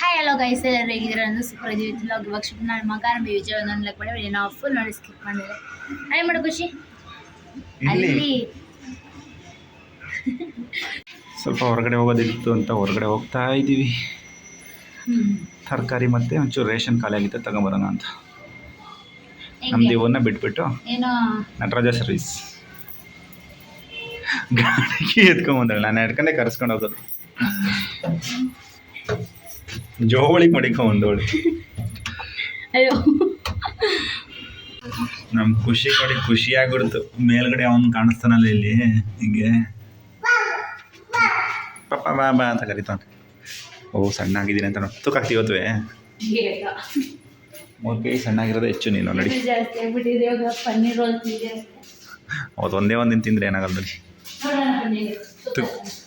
Hi hello guys ಎಲ್ಲರೂ ಹೇಗಿದ್ದೀರಾ? ಅಂದ್ರೆ ಸೂಪರ್ ಇದೀವಿ ಇವಾಗ ಇವಾಗ ನಾನು ಮಗ ನಮ್ಮ ವಿಜಯ ಒಂದೊಂದು ಲೈಕ್ ಮಾಡಿ ನಾವು ಫುಲ್ ನೋಡಿ ಸ್ಕಿಪ್ ಮಾಡಿದ್ರೆ. ಹಾಯ್ ಮಾಡು ಖುಷಿ. ಅಲ್ಲಿ. ಸ್ವಲ್ಪ ಹೊರಗಡೆ ಹೋಗೋದಿತ್ತು ಅಂತ ಹೊರಗಡೆ ಹೋಗ್ತಾ ಇದ್ದೀವಿ. ತರಕಾರಿ ಮತ್ತೆ ಒಂಚೂರು ರೇಷನ್ ಖಾಲಿ ಆಗಿತ್ತು ತಗೊಂಬರೋಣ ಅಂತ. ನಮ್ಮ ನಮ್ದು ಇವನ್ನ ಬಿಟ್ಬಿಟ್ಟು ಏನೋ? ನಟರಾಜ ಸರ್ವಿಸ್ ಗಾಡಿಗೆ ಎತ್ಕೊಂಬಂದಳು ನಾನು ಎಡ್ಕೊಂಡೆ ಕರೆಸ್ಕೊಂಡು ಹೋಗೋದು. ಜೋಳಿಗೆ ಒಂದೋಳಿ. ಅಯ್ಯೋ. ನಮ್ ಖುಷಿ ನೋಡಿ ಖುಷಿ ಆಗ್ಬಿಡ್ತು ಮೇಲ್ಗಡೆ ಅವನು ಕಾಣಿಸ್ತಾನಲ್ಲ ಇಲ್ಲಿ ಹಿಂಗೆ. ಪಪ್ಪ ಬಾ ಬಾ ಅಂತ ಕರಿತಾನೆ ಓ ಸಣ್ಣ ಆಗಿದ್ದೀನಿ ಅಂತ ನೋಡಿ. ತೂಕ ಆಗ್ತೀವತ್ವೇ ಬೇಗ. ಮೂರು ಕೆ ಜಿ ಸಣ್ಣಾಗಿರೋದೇ ಹೆಚ್ಚು ನೀನು ಆಲ್ರೆಡಿ ಹೌದು ಒಂದೇ ಒಂದಿನ ತಿಂದರೆ ಏನಾಗಲ್ಲ ನೋಡಿ.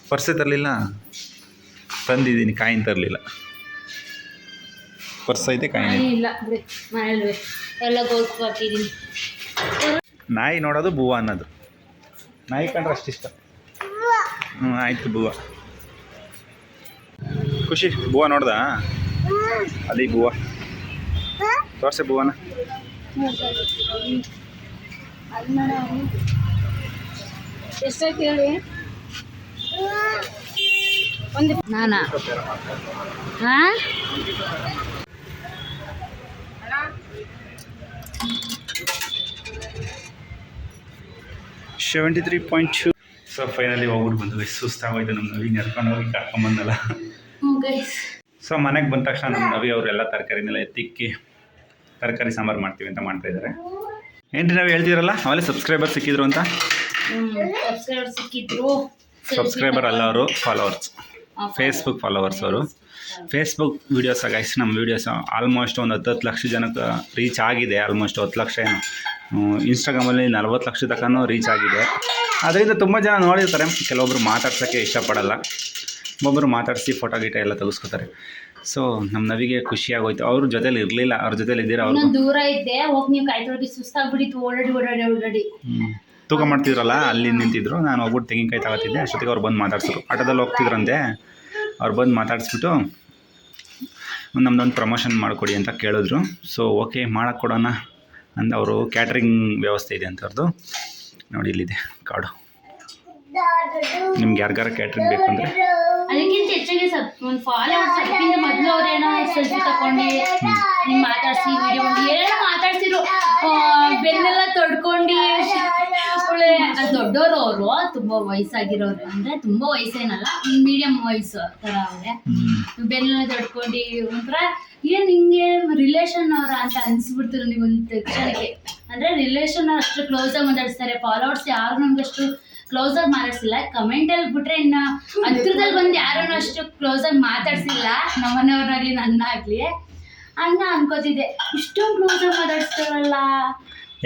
ಪರ್ಸೆ ತರಲಿಲ್ಲ. ತಂದಿದ್ದೀನಿ ಕಾಯಿನ ತರಲಿಲ್ಲ. ಪರ್ಸ್ ಐತೆ ಕಾಯಿ ಇಲ್ಲ ಬಿಡಿ. ಮನೇಲಿ ಎಲ್ಲ ಗೋಸ್ಕು ಹಾಕಿದ್ದೀನಿ ನಾಯಿ ನೋಡೋದು ಬೂವ ಅನ್ನೋದು. ನಾಯಿ ಕಂಡ್ರೆ ಅಷ್ಟಿಷ್ಟ ಹ್ಞೂ ಆಯ್ತು ಬೂವ. ಖುಷಿ ಬೂವ ನೋಡ್ದ? ಅಲ್ಲಿ ಬೂವ. ತೋರ್ಸೆ ಬೂವನ. ನಾನಾ? ಹಾಂ? Seventy three point two so finally ಹೋಗ್ಬಿಟ್ಟು ಬಂದ್ವಿ. ಸುಸ್ತಾಗೋಯ್ತು. ನಮ್ಮ ನವಿ ನೆರ್ಕೊಂಡು ಹೋಗಿ ಕರ್ಕೊಂಬಂದಲ್ಲ ಗೈಸ್ ಸೊ ಮನೆಗೆ ಬಂದ ತಕ್ಷಣ ನಮ್ಮ ನವಿ ಅವರೆಲ್ಲ ತರಕಾರಿನೆಲ್ಲ ಎತ್ತಿಕ್ಕಿ ತರಕಾರಿ ಸಾಂಬಾರು ಮಾಡ್ತೀವಿ ಅಂತ ಮಾಡ್ತಾ ಇದ್ದಾರೆ ಏನ್ರಿ ನಾವು ಹೇಳ್ತಿದ್ರಲ್ಲ? ಆಮೇಲೆ ಸಬ್ಸ್ಕ್ರೈಬರ್ ಸಿಕ್ಕಿದ್ರು ಅಂತ? ಸಬ್ಸ್ಕ್ರೈಬರ್ ಸಿಕ್ಕಿದ್ರು. ಸಬ್ಸ್ಕ್ರೈಬರ್ ಅಲ್ಲ ಅವರು ಫಾಲೋವರ್ಸ್ ಫೇಸ್ಬುಕ್ ಫಾಲೋವರ್ಸ್ ಅವರು. ಫೇಸ್ಬುಕ್ ವೀಡಿಯೋಸ್ ಗೈಸ್ ನಮ್ಮ ವೀಡಿಯೋಸ್ ಆಲ್ಮೋಸ್ಟ್ ಒಂದು ಹತ್ತು ಹತ್ತು ಲಕ್ಷ ಜನಕ್ಕೆ ರೀಚ್ ಆಗಿದೆ ಆಲ್ಮೋಸ್ಟ್ ಹತ್ತು ಲಕ್ಷ ಏನು. ಇನ್ಸ್ಟಾಗ್ರಾಮಲ್ಲಿ ನಲ್ವತ್ತು ಲಕ್ಷ ತನಕನೂ ರೀಚ್ ಆಗಿದೆ. ಅದರಿಂದ ತುಂಬ ಜನ ನೋಡಿರ್ತಾರೆ ಕೆಲವೊಬ್ಬರು ಮಾತಾಡ್ಸೋಕ್ಕೆ ಇಷ್ಟಪಡಲ್ಲ. ಒಬ್ಬೊಬ್ಬರು ಮಾತಾಡಿಸಿ ಫೋಟೋ ಗೀಟ ಎಲ್ಲ ತೆಗೆಸ್ಕೋತಾರೆ. ಸೊ ನಮ್ಮ ನವಿಗೆ ಖುಷಿಯಾಗೋಯ್ತು ಅವ್ರ ಜೊತೆಲಿ ಇರಲಿಲ್ಲ ಅವ್ರ ಜೊತೆಲಿ ಇದ್ದೀರಾ ಅವ್ರು? ದೂರ ಇದ್ದೆ ಹೋಗಿ ನೀವು ಕಾಯ್ತೊಳಗೆ ಸುಸ್ತಾಗ್ಬಿಟ್ಟಿತ್ತು ಓಡಾಡಿ ಓಡಾಡಿ ಓಡಾಡಿ. ತೂಕ ಮಾಡ್ತಿದ್ರಲ್ಲ ಅಲ್ಲಿ ನಿಂತಿದ್ರು. ನಾನು ಹೋಗ್ಬಿಟ್ಟು ತೆಂಗಿನಕಾಯಿ ತಗೋತಿದ್ದೆ ಅಷ್ಟೊತ್ತಿಗೆ ಅವ್ರು ಬಂದು ಮಾತಾಡ್ಸಿದ್ರು. ಆಟದಲ್ಲಿ ಹೋಗ್ತಿದ್ರಂತೆ. ಅವ್ರು ಬಂದು ಮಾತಾಡಿಸ್ಬಿಟ್ಟು ನಮ್ದೊಂದು ಪ್ರಮೋಷನ್ ಮಾಡಿಕೊಡಿ ಅಂತ ಕೇಳಿದ್ರು. ಸೊ ಓಕೆ ಮಾಡೋಕ್ಕೊಡೋಣ ಕೊಡೋಣ ಅಂತ ಅವರು ಕ್ಯಾಟ್ರಿಂಗ್ ವ್ಯವಸ್ಥೆ ಇದೆ ಅಂತ ಅವ್ರದ್ದು ನೋಡಿ ಇಲ್ಲಿದೆ ಕಾಡು. ನಿಮ್ಗೆ ಯಾರಿಗಾರ ಕ್ಯಾಟ್ರಿಂಗ್ ಬೇಕು ಅಂದರೆ? ಅದಕ್ಕಿಂತ ಹೆಚ್ಚಾಗಿ ಸ್ವಲ್ಪ ಒಂದು ಫಾಲೋವರ್ಸ್ ಅದಕ್ಕಿಂತ ಮೊದಲು ಅವ್ರೇನೋ ಸೆಲ್ಫಿ ತಗೊಂಡು ಹಿಂಗೆ ಮಾತಾಡ್ಸಿ ವಿಡಿಯೋ ಮಾಡಿ ಏನೇನೋ ಮಾತಾಡ್ಸಿರು ಬೆನ್ನೆಲ್ಲ ತೊಡ್ಕೊಂಡು ದೊಡ್ಡವರು ಅವರು ತುಂಬಾ ವಯಸ್ಸಾಗಿರೋರು ಅಂದ್ರೆ ತುಂಬಾ ವಯಸ್ಸೇನಲ್ಲ ಮೀಡಿಯಂ ವಯಸ್ಸು ಥರ ಅವ್ರೆ. ಬೆನ್ನೆಲ್ಲ ತೊಡ್ಕೊಂಡು ಒಂಥರ ಏನ್ ಹಿಂಗೆ ರಿಲೇಷನ್ ಅವರ ಅಂತ ಅನ್ಸ್ಬಿಡ್ತು ನೀವು ಒಂದು ತಕ್ಷಣಕ್ಕೆ ಅಂದ್ರೆ ರಿಲೇಷನ್ ಅಷ್ಟು ಕ್ಲೋಸ್ ಆಗಿ ಮಾತಾಡಿಸ್ತಾರೆ ಫಾಲೋವರ್ಸ್ ಯಾರು ನಮ್ಗೆ ಅಷ್ಟು ಕ್ಲೋಸ್ ಆಗಿ ಮಾತಾಡ್ಸಿಲ್ಲ ಕಮೆಂಟ್ ಅಲ್ಲಿ ಬಿಟ್ರೆ ಇನ್ನ ಹತ್ರದಲ್ಲಿ ಬಂದು ಯಾರನ್ನು ಅಷ್ಟು ಕ್ಲೋಸ್ ಆಗಿ ಮಾತಾಡ್ಸಿಲ್ಲ. ನಮ್ಮನೆಯವ್ರಾಗ್ಲಿ ನನ್ನ ಆಗ್ಲಿ ಅಂತ ಅನ್ಕೋತಿದ್ದೆ. ಇಷ್ಟೊಂದು ಕ್ಲೋಸ್ ಆಗಿ ಮಾತಾಡಿಸ್ತಾರಲ್ಲ.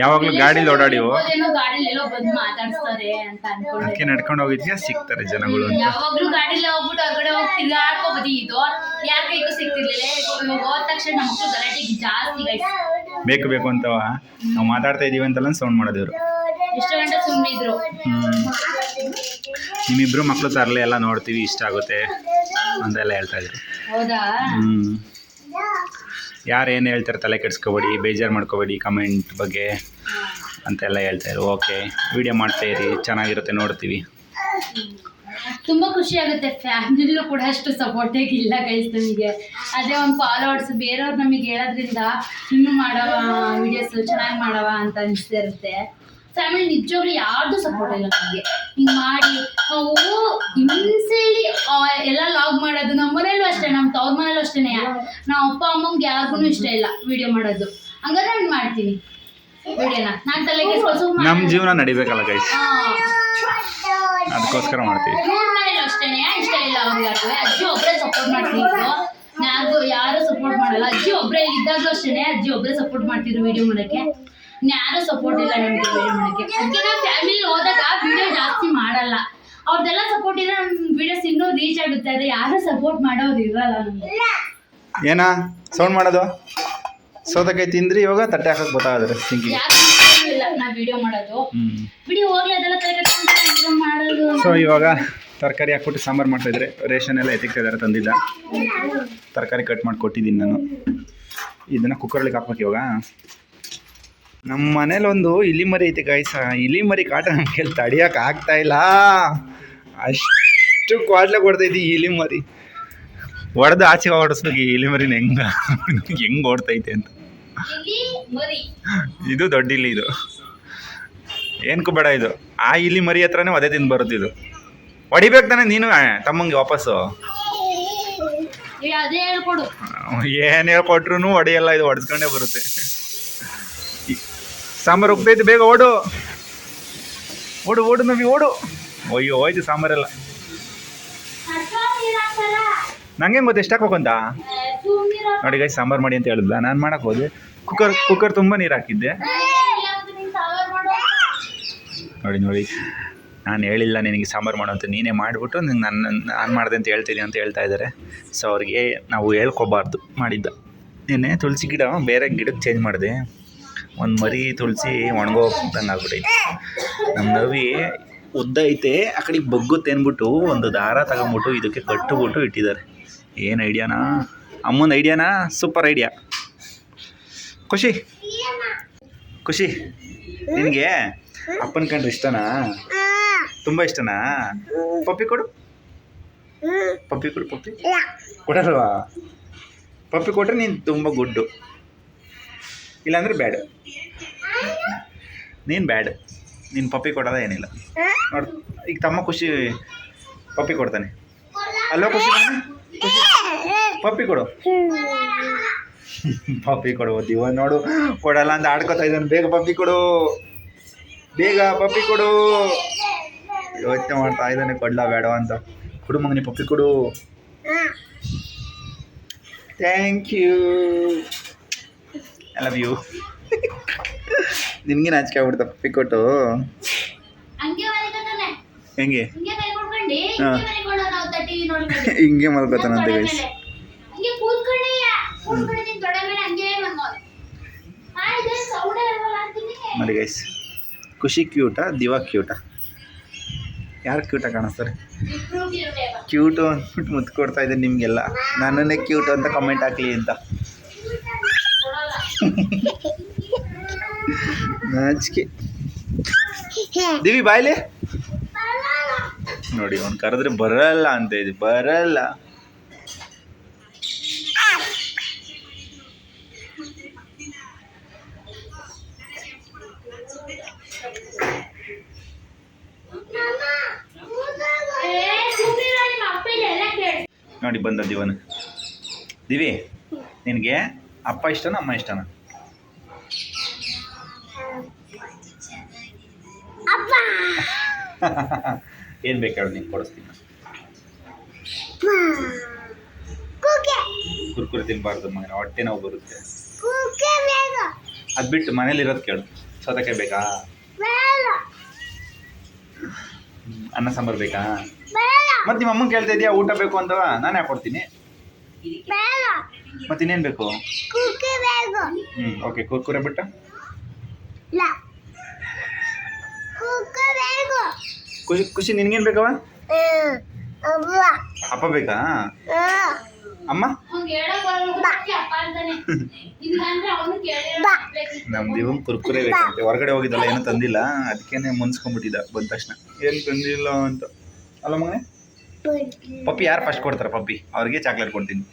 ಯಾವಾಗಲೂ ಗಾಡಿ ಓಡಾಡಿ ಏನೋ ಗಾಡಿಲಿ ಎಲ್ಲೋ ಬಂದು ಮಾತಾಡ್ಸ್ತಾರೆ ಅಂತ ಅನ್ಕೊಂಡೆ. ಅದಕ್ಕೆ ನಡ್ಕೊಂಡು ಹೋಗಿದ್ಯಾ? ಸಿಗ್ತಾರೆ ಜನಗಳು ಅಂತ. ಯಾವಾಗ್ಲೂ ಗಾಡಿಲಿ ಹೋಗ್ಬಿಟ್ಟು ಹೊರಗಡೆ ಹೋಗಿ ತಿರ್ಗಾಡ್ಕೋಬೋದು ಇದು. ಯಾರ ಕೈಗೂ ಸಿಗ್ತಿರ್ಲಿಲ್ಲ. ಇವಾಗ ಹೋದ ತಕ್ಷಣ ನಮ್ಮ ಮಕ್ಕಳು ಗಲಾಟೆಗೆ ಜಾಸ್ತಿ guys. ಬೇಕು ಬೇಕು ಅಂತವ. ನಾವು ಮಾತಾಡ್ತಾ ಇದೀವಿ ಅಂತಲ್ಲ ಸೌಂಡ್ ಮಾಡೋದಿವ್ರು. ಎಷ್ಟು ಗಂಟೆ ಸುಮ್ಮನೆ ಇದ್ರು. ನಿಮ್ಮಿಬ್ರು ಮಕ್ಕಳು ತರಲೆ ಎಲ್ಲ ನೋಡ್ತೀವಿ ಇಷ್ಟ ಆಗುತ್ತೆ ಅಂತೆಲ್ಲ ಹೇಳ್ತಾ ಇದ್ರು. ಹೌದಾ? ಯಾರು ಏನು ಹೇಳ್ತಾರೆ ತಲೆ ಕೆಡಿಸ್ಕೋಬೇಡಿ ಬೇಜಾರು ಮಾಡ್ಕೋಬೇಡಿ ಕಮೆಂಟ್ ಬಗ್ಗೆ ಅಂತೆಲ್ಲ ಹೇಳ್ತಾಯಿದ್ರು ಓಕೆ ವಿಡಿಯೋ ಮಾಡ್ತಾ ಇರಿ ಚೆನ್ನಾಗಿರುತ್ತೆ ನೋಡ್ತೀವಿ. ತುಂಬಾ ಖುಷಿ ಆಗುತ್ತೆ ಫ್ಯಾಮಿಲಿಲೂ ಕೂಡ ಅಷ್ಟು ಸಪೋರ್ಟಿಗೆ ಇಲ್ಲ ಗೈಸ್ ನಮಗೆ. ಅದೇ ಒಂದು ಫಾಲೋವರ್ಸ್ ಬೇರೆಯವ್ರು ನಮಗೆ ಹೇಳೋದ್ರಿಂದ ಇನ್ನೂ ಮಾಡವ ವಿಡಿಯೋಸ್ ಚೆನ್ನಾಗಿ ಮಾಡವ ಅಂತ ಅನಿಸ್ತಾ ಇರುತ್ತೆ ಫ್ಯಾಮಿಲಿ ನಿಜವಾಗ್ಲೂ ಯಾರ್ದು ಸಪೋರ್ಟ್ ಇಲ್ಲ ನಮಗೆ. ಹಿಂಗ್ ಮಾಡಿ ಅವು ಇನ್ಸೆಲಿ ಎಲ್ಲ ಲಾಗ್ ಮಾಡೋದು ನಮ್ಮ ಮನೇಲೂ ಅಷ್ಟೇ ನಮ್ಮ ತವ್ರ ಮನೇಲೂ ಅಷ್ಟೇ ನಮ್ಮ ಅಪ್ಪ ಅಮ್ಮಂಗೆ ಯಾರಿಗೂ ಇಷ್ಟ ಇಲ್ಲ ವಿಡಿಯೋ ಮಾಡೋದು. ಹಂಗಾದ್ರೆ ನಾನು ಮಾಡ್ತೀನಿ ವಿಡಿಯೋನ ನಾನು ತಲೆಗೆ ನಮ್ಮ ಜೀವನ ನಡಿಬೇಕಲ್ಲ ಗೈಸ್ ಅದಕ್ಕೋಸ್ಕರ ಮಾಡ್ತೀವಿ. ಅಷ್ಟೇನೆ ಇಷ್ಟ ಇಲ್ಲ ಅವ್ರಿಗೆ ಅಜ್ಜಿ ಒಬ್ಬರೇ ಸಪೋರ್ಟ್ ಮಾಡ್ತಿದ್ರು. ಯಾರು ಯಾರು ಸಪೋರ್ಟ್ ಮಾಡಲ್ಲ. ಅಜ್ಜಿ ಒಬ್ಬರೇ ಇದ್ದಾಗಲೂ ಅಷ್ಟೇ ಅಜ್ಜಿ ಒಬ್ಬರೇ ಸಪೋರ್ಟ್ ಮಾಡ್ತಿದ್ರು ವಿಡಿಯೋ ಮಾಡಕ್ಕೆ. ಯಾರು ಸಪೋರ್ಟ್ ಇಲ್ಲ ನಮಗೆ ವಿಡಿಯೋ ಮಾಡಕ್ಕೆ ಅದಕ್ಕೆ ನಾವು ಫ್ಯಾಮಿಲಿ ಹೋದಾಗ ವಿಡಿಯೋ ಜಾಸ್ತಿ ಮಾಡಲ್ಲ. ಅವ್ರದ್ದೆಲ್ಲ ಸಪೋರ್ಟ್ ಇದ್ರೆ ನಮ್ಮ ವಿಡಿಯೋಸ್ ಇನ್ನೂ ರೀಚ್ ಆಗುತ್ತೆ. ಆದರೆ ಯಾರು ಸಪೋರ್ಟ್ ಮಾಡೋದು ಇರಲ್ಲ ನಮಗೆ. ಏನಾ? ಸೌಂಡ್ ಮಾಡೋದು? ಸೋದಕೈ ತಿಂದ್ರಿ ಇವಾಗ ತಟ್ಟೆ ಹಾಕಕ್ಕೆ ಗೊತ್ತಾಗದ್ರೆ ಯಾರು ಇಲ್ಲ ನಾವು ವಿಡಿಯೋ ಮಾಡೋದು. ವಿಡಿಯೋ ಹೋಗ್ಲಿ ಅದೆಲ್ಲ ವಿಡಿಯೋ ಮಾಡೋದು. ಸೊ ಇವಾಗ ತರಕಾರಿ ಹಾಕ್ಬಿಟ್ಟು ಸಾಂಬಾರು ಮಾಡ್ತಾಯಿದ್ರೆ ರೇಷನ್ ಎಲ್ಲ ಎತ್ತಿಕ್ತಾ ಇದ್ದಾರೆ ತಂದಿದ್ದ. ತರಕಾರಿ ಕಟ್ ಮಾಡಿ ಕೊಟ್ಟಿದ್ದೀನಿ ನಾನು. ಇದನ್ನು ಕುಕ್ಕರ್ಲಿಗೆ ಹಾಕ್ಬೇಕು ಇವಾಗ. ನಮ್ಮ ಮನೇಲಿ ಒಂದು ಇಲಿ ಮರಿ ಐತೆ ಗಾಯ್ಸ ಇಲಿ ಮರಿ ಕಾಟ ನಮಗೆ ತಡಿಯೋಕೆ ಆಗ್ತಾ ಇಲ್ಲ. ಅಷ್ಟು ಕ್ವಾಡ್ಲೆ ಕೊಡ್ತೈತಿ ಇಲಿ ಮರಿ ಹೊಡೆದು ಆಚೆ ಓಡಿಸ್ಬೇಕು ಈ ಇಲಿ ಮರಿನ ಹೆಂಗ ಹೆಂಗೆ ಓಡ್ತೈತೆ ಅಂತ. ಇದು ದೊಡ್ಡ ಇಲಿ ಇದು. ಏನಕ್ಕೂ ಬೇಡ ಇದು. ಆ ಇಲಿ ಮರಿ ಹತ್ರನೇ ಅದೇ ತಿಂದು ಬರುತ್ತೆ ಇದು. ಹೊಡಿಬೇಕು ತಾನೆ ನೀನು ತಮ್ಮಂಗೆ ವಾಪಸ್ಸು. ಏನು ಹೇಳ್ಕೊಟ್ರು ಹೊಡೆಯಲ್ಲ ಇದು ಹೊಡೆಸ್ಕೊಂಡೇ ಬರುತ್ತೆ. ಸಾಂಬಾರು ಹೋಗ್ತೈತೆ ಬೇಗ ಓಡು. ಓಡು ಓಡು ನವಿ, ಓಡು. ಅಯ್ಯೋ, ಹೋಯ್ತು ಸಾಂಬಾರೆಲ್ಲ. ನಂಗೆ ಗೊತ್ತು, ಎಷ್ಟು ಹಾಕೋಕಂತ ನೋಡಿ ಗೈ ಸಾಂಬಾರು ಮಾಡಿ ಅಂತ ಹೇಳಿದ್ಲ? ನಾನು ಮಾಡಕ್ಕೆ ಹೋದೆ. ಕುಕ್ಕರ್ ಕುಕ್ಕರ್ ತುಂಬ ನೀರು ಹಾಕಿದ್ದೆ. ನೋಡಿ ನೋಡಿ, ನಾನು ಹೇಳಿಲ್ಲ ನಿನಗೆ ಸಾಂಬಾರು ಮಾಡೋ ಅಂತ. ನೀನೇ ಮಾಡಿಬಿಟ್ಟು ನಿಂಗೆ ನನ್ನ ನಾನು ಮಾಡಿದೆ ಅಂತ ಹೇಳ್ತೀನಿ ಅಂತ ಹೇಳ್ತಾ ಇದ್ದಾರೆ ಸೊ ಅವ್ರಿಗೆ ನಾವು ಹೇಳ್ಕೊಬಾರ್ದು ಮಾಡಿದ್ದ. ನಿನ್ನೆ ತುಳಸಿ ಗಿಡ ಬೇರೆ ಗಿಡಕ್ಕೆ ಚೇಂಜ್ ಮಾಡಿದೆ. ಒಂದು ಮರಿ ತುಳಸಿ ಒಣಗೋಗ್ದಂಗೆ ಆಗ್ಬಿಟ್ಟೈತಿ ನಮ್ಮ ನವಿ ಉದ್ದ ಐತೆ, ಆ ಕಡೆಗೆ ಬಗ್ಗುತ್ತೆ ಅಂದ್ಬಿಟ್ಟು ಒಂದು ದಾರ ತಗೊಂಬಿಟ್ಟು ಇದಕ್ಕೆ ಕಟ್ಟಿಬಿಟ್ಟು ಇಟ್ಟಿದ್ದಾರೆ ಏನು ಐಡಿಯಾನಾ? ಅಮ್ಮನ ಐಡಿಯಾನಾ? Super idea. ಖುಷಿ. ಖುಷಿ. ನಿನಗೆ ಅಪ್ಪನ ಕಂಡ್ರೆ ಇಷ್ಟನಾ? ತುಂಬ ಇಷ್ಟನಾ? ಪಪ್ಪಿ ಕೊಡು. ಪಪ್ಪಿ ಕೊಡು, ಪಪ್ಪಿ. ಕೊಡಲ್ವಾ? ಪಪ್ಪಿ ಕೊಟ್ರೆ ನೀನು ತುಂಬ ಗುಡ್ಡು. ಇಲ್ಲಾಂದ್ರೆ ಬ್ಯಾಡ್ ನೀನು ಬ್ಯಾಡ್ ನೀನು ಪಪ್ಪಿ ಕೊಡೋದ ಏನಿಲ್ಲ. ನೋಡು ಈಗ ತಮ್ಮ ಖುಷಿ ಪಪ್ಪಿ ಕೊಡ್ತಾನೆ. ಅಲ್ವಾ ಖುಷಿ? ಖುಷಿ. ಪಪ್ಪಿ ಕೊಡು. ಪಪ್ಪಿ ಕೊಡು ದಿವ ನೋಡು ಕೊಡಲ್ಲ ಅಂತ ಆಡ್ಕೊತಾ ಇದ್ದಾನೆ. ಬೇಗ ಪಪ್ಪಿ ಕೊಡು. ಬೇಗ ಪಪ್ಪಿ ಕೊಡು. ಯೋಚನೆ ಮಾಡ್ತಾ ಇದ್ದಾನೆ ಕೊಡ್ಲಾ ಬೇಡ ಅಂತ. ಕೊಡು ಮಗನಿ ಪಪ್ಪಿ ಕೊಡು. Thank you I love you ನಿನ್ಗೆ ನಾಚಿಕೆ ಆಗ್ಬಿಡ್ತ ಪಪ್ಪಿ ಕೊಟ್ಟು ಹಂಗೆ? ಹೆಂಗೆ ಮಲ್ಕೊತಾನಂತೆ ಗೈಸ್ ನೋಡಿ ಗೈಸ್ ಖುಷಿ ಕ್ಯೂಟಾ ದಿವಾ ಕ್ಯೂಟಾ ಯಾರು ಕ್ಯೂಟಾ ಕಾಣಿಸ್ತಾರೆ? ಕ್ಯೂಟು ಅಂದ್ಬಿಟ್ಟು ಮುತ್ತು ಕೊಡ್ತಾ ಇದ್ದೀನಿ ನಿಮಗೆಲ್ಲ. ನನ್ನನ್ನೇ ಕ್ಯೂಟು ಅಂತ ಕಮೆಂಟ್ ಹಾಕ್ಲಿ ಅಂತ. ನಾಚಿಕೆ. ದಿವಿ ಬಾಯ್ಲೆ ನೋಡಿ ಅವ್ನು ಕರೆದ್ರೆ ಬರಲ್ಲ ಅಂತ ಇದೆ. ಬರಲ್ಲ. ನೋಡಿ ಬಂದ ದಿವನ. ದಿವಿ ನಿನಗೆ ಅಪ್ಪ ಇಷ್ಟನಾ ಅಮ್ಮ ಇಷ್ಟನಾ? ಏನು ಬೇಕು ಹೇಳು ನೀನು. ಕೊಡಿಸ್ತೀನಿ ಕುರ್ಕುರೆ ತಿನ್ನಬಾರ್ದು ಮಗನ ಹೊಟ್ಟೆ ನೋವು ಬರುತ್ತೆ. ಅದು ಬಿಟ್ಟು ಮನೇಲಿ ಇರೋದು ಕೇಳು. ಸೌತೆಕಾಯಿ ಬೇಕಾ? ಅನ್ನ ಸಾಂಬಾರು ಬೇಕಾ? ಮತ್ತೆ ನಿಮ್ಮ ಅಮ್ಮನ ಕೇಳ್ತಾ ಇದೆಯಾ ಊಟ ಬೇಕು ಅಂತವ ನಾನು ಯಾಕೆ ಕೊಡ್ತೀನಿ? ಮತ್ತೆ ಇನ್ನೇನು ಬೇಕು? ಹ್ಞೂ ಓಕೆ ಕುರ್ಕುರೆ ಬಿಟ್ಟ? ಖುಷಿ ಖುಷಿ ನಿನ್ಗೇನು ಬೇಕವ ಅಪ್ಪ ಬೇಕಾ? ಅಮ್ಮ? ನಮ್ದು ದಿವಂಗ್ ಕುರ್ಕುರೆ ಬೇಕಂತೆ ಹೊರಗಡೆ ಹೋಗಿದ್ದಲ್ಲ ಏನೂ ತಂದಿಲ್ಲ. ಅದಕ್ಕೇನೆ ಮುನ್ಸ್ಕೊಂಡ್ಬಿಟ್ಟಿದ್ದ ಬಂದ ತಕ್ಷಣ. ಏನು ತಂದಿಲ್ಲ ಅಂತ. ಅಲ್ಲ ಮಗನೆ? ಪಪ್ಪಿ ಯಾರು ಫಸ್ಟ್ ಕೊಡ್ತಾರೆ ಪಪ್ಪಿ? ಅವ್ರಿಗೆ ಚಾಕ್ಲೇಟ್ ಕೊಡ್ತೀನಿ.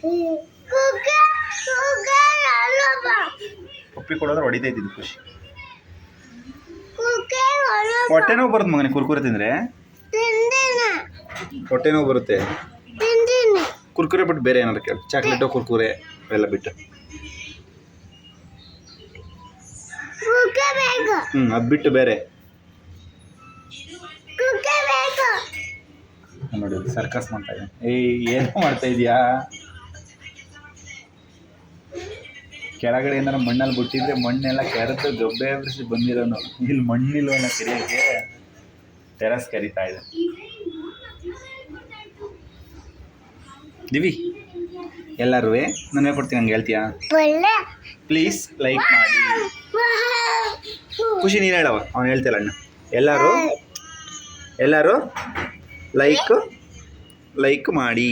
ಪಪ್ಪಿ ಕೊಡೋದ್ರೆ ಹೊಡಿತಾ ಇದ್ದಿದ್ದು ಖುಷಿ. ಹೊಟ್ಟೆ ನೋವು ಬರುತ್ತೆ ಮಗನೇ ಕುರ್ಕುರೆ ತಿಂದ್ರೆ? ಹೊಟ್ಟೆ ನೋವು ಬರುತ್ತೆ. ಕುರ್ಕುರೆ ಬಿಟ್ಟು ಬೇರೆ ಏನಾದ್ರು ಕೇಳಿ. ಚಾಕ್ಲೇಟು ಕುರ್ಕುರೆ ಎಲ್ಲ ಬಿಟ್ಟು. ಹ್ಞೂ ಅದು ಬಿಟ್ಟು ಬೇರೆ. ನೋಡಿ ಸರ್ಕಸ್ ಮಾಡ್ತಾ ಇದ್ದೀನಿ. ಏಯ್ ಏನು ಮಾಡ್ತಾ ಇದೀಯಾ? ಕೆಳಗಡೆ ಏನಾರ ಮಣ್ಣಲ್ಲಿ ಬಿಟ್ಟಿದ್ರೆ ಮಣ್ಣೆಲ್ಲ ಕೆರೆದು ಗಬ್ಬೆ ಬಿಡಿಸಿ ಬಂದಿರೋನು. ಇಲ್ಲಿ ಮಣ್ಣಿಲ್ವನ ಕರಿಯೋಕ್ಕೆ ಟೆರಸ್ ಕರಿತಾ ಇದೆ. ದಿವಿ ಎಲ್ಲರೂ ನಾನು ಹೇಳ್ಕೊಡ್ತೀನಿ ಹಂಗೆ ಹೇಳ್ತೀಯಾ? ಪ್ಲೀಸ್ ಲೈಕ್ ಮಾಡಿ. ಖುಷಿ ನೀನು ಹೇಳವ ಅವ್ನು ಹೇಳ್ತಿಲ್ಲ ಅಣ್ಣ. ಎಲ್ಲರೂ? ಎಲ್ಲರೂ? ಲೈಕ್ ಲೈಕ್ ಮಾಡಿ.